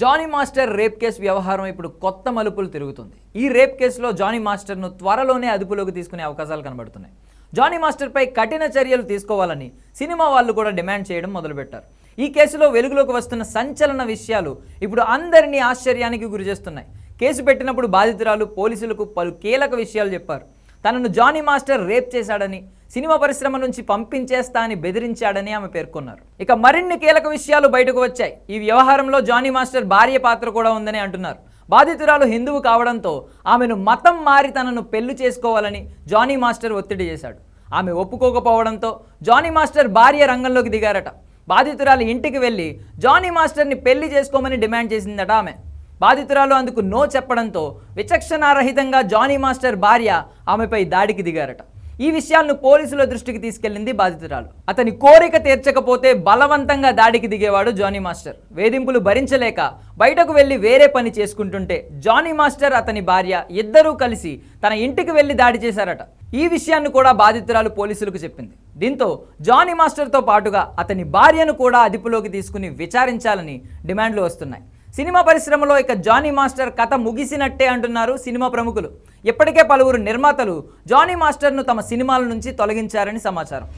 Johnny master rape case వ్యవహారం ఇప్పుడు కొత్త మలుపులు తిరుగుతుంది. ఈ రేప్ కేసులో జానీ మాస్టర్ను త్వరలోనే అదుపులోకి తీసుకునే అవకాశాలు కనబడుతున్నాయి. జానీ మాస్టర్పై కఠిన చర్యలు తీసుకోవాలని సినిమా వాళ్ళు కూడా డిమాండ్ చేయడం మొదలుపెట్టారు. ఈ కేసులో వెలుగులోకి వస్తున్న సంచలన విషయాలు ఇప్పుడు అందరినీ ఆశ్చర్యానికి గురిచేస్తున్నాయి. కేసు పెట్టినప్పుడు బాధితురాలు పోలీసులకు పలు కీలక విషయాలు చెప్పారు. తనను జానీ మాస్టర్ రేప్ చేశాడని సినిమా పరిశ్రమ నుంచి పంపించేస్తా అని బెదిరించాడని ఆమె పేర్కొన్నారు. ఇక మరిన్ని కీలక విషయాలు బయటకు వచ్చాయి. ఈ వ్యవహారంలో జానీ మాస్టర్ భార్య పాత్ర కూడా ఉందని అంటున్నారు. బాధితురాలు హిందువు కావడంతో ఆమెను మతం మారి తనను పెళ్ళి చేసుకోవాలని జానీ మాస్టర్ ఒత్తిడి చేశాడు. ఆమె ఒప్పుకోకపోవడంతో జానీ మాస్టర్ భార్య రంగంలోకి దిగారట. బాధితురాలు ఇంటికి వెళ్ళి జానీ మాస్టర్ని పెళ్ళి చేసుకోమని డిమాండ్ చేసిందట ఆమె. బాధితురాలు అందుకు నో చెప్పడంతో విచక్షణారహితంగా జానీ మాస్టర్ భార్య ఆమెపై దాడికి దిగారట. ఈ విషయాలను పోలీసుల దృష్టికి తీసుకెళ్ళింది బాధితురాలు. అతని కోరిక తీర్చకపోతే బలవంతంగా దాడికి దిగేవాడు జానీ మాస్టర్. వేధింపులు భరించలేక బయటకు వెళ్ళి వేరే పని చేసుకుంటుంటే జానీ మాస్టర్ అతని భార్య ఇద్దరూ కలిసి తన ఇంటికి వెళ్ళి దాడి చేశారట. ఈ విషయాన్ని కూడా బాధితురాలు పోలీసులకు చెప్పింది. దీంతో జానీ మాస్టర్తో పాటుగా అతని భార్యను కూడా అదుపులోకి తీసుకుని విచారించాలని డిమాండ్లు వస్తున్నాయి. సినిమా పరిశ్రమలో ఇక జానీ మాస్టర్ కథ ముగిసినట్టే అంటున్నారు సినిమా ప్రముఖులు. ఇప్పటికే పలువురు నిర్మాతలు జానీ మాస్టర్ను తమ సినిమాల నుంచి తొలగించారని సమాచారం.